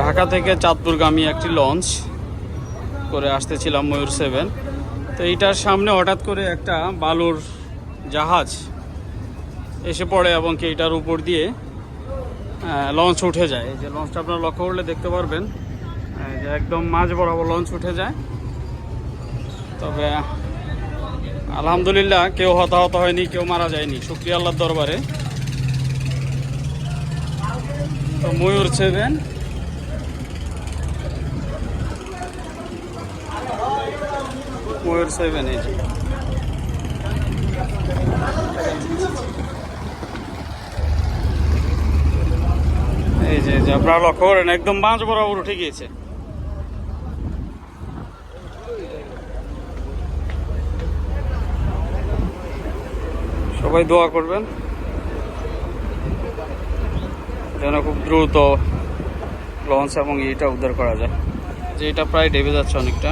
ঢাকা থেকে চাঁদপুরগামী একটি লঞ্চ করে আসতেছিলাম ময়ূর সেভেন। তো এইটার সামনে হঠাৎ করে একটা বালুর জাহাজ এসে পড়ে এবং কি এইটার উপর দিয়ে লঞ্চ উঠে যায়। এই যে লঞ্চটা আপনারা লক্ষ্য করলে দেখতে পারবেন যে একদম মাঝ বরাবর লঞ্চ উঠে যায়। তবে, আলহামদুলিল্লাহ কেউ হতাহত হয়নি, কেউ মারা যায়নি। শুক্রিয়া আল্লাহর দরবারে। তো ময়ূর সেভেন ময়ূর সেভেন এই যে এই যে আপনারা লক্ষ্য করেন, একদম বাঁশ বরাবর উঠে গিয়েছে। সবাই দোয়া করবেন, যেন খুব দ্রুত লঞ্চ এবং এটা উদ্ধার করা যায়। যে এটা প্রায় ডেবে যাচ্ছে অনেকটা।